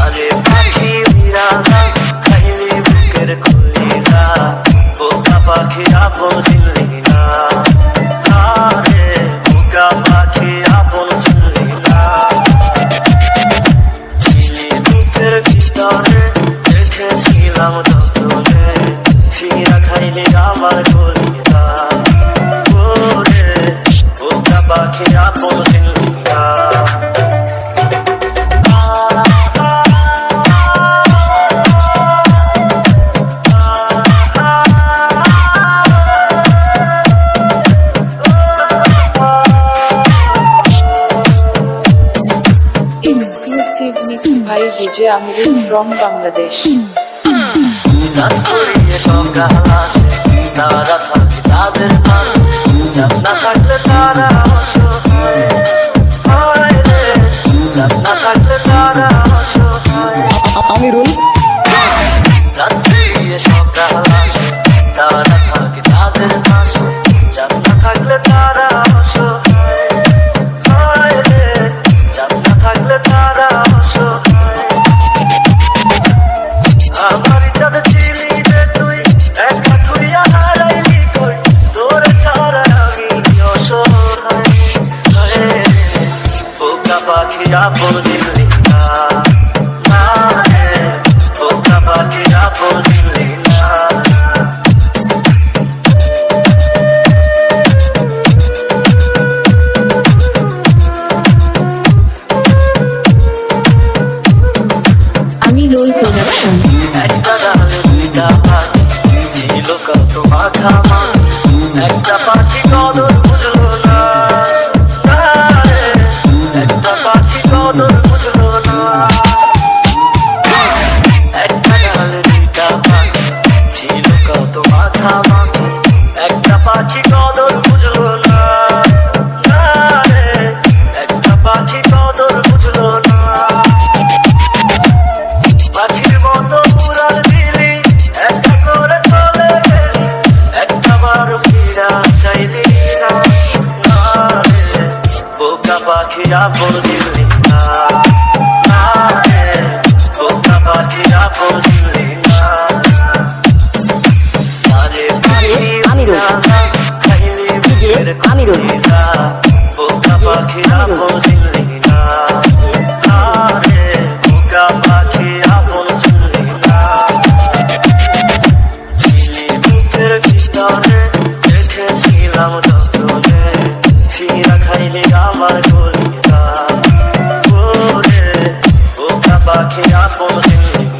আরে পাখি বিরাজা খাইলি বুকের কলিজা বোকা পাখি আপন চিনলি না আরে বোকা পাখি আপন চিনলি না চিলি বুকের ভিতরে রেখেছিলাম যতনে ছিঁড়া খাইলি আমার কলিজা ওরে বোকা পাখি আপন চিনলি না mix by DJ from Bangladesh. তারা থাকে আমিরুল Production. ছিল কত মাখা পাখি আপন চিনলি না বোকা পাখি আপন চিনলি না আরে খাইলি আমিরুল। কলিজা, বোকা পাখি আপন চিনলি না আরে বোকা পাখি আপন চিনলি না চিলি বুকের ভিতরে রেখেছিলাম যতনে ছিঁড়া খাইলি আমার কলিজা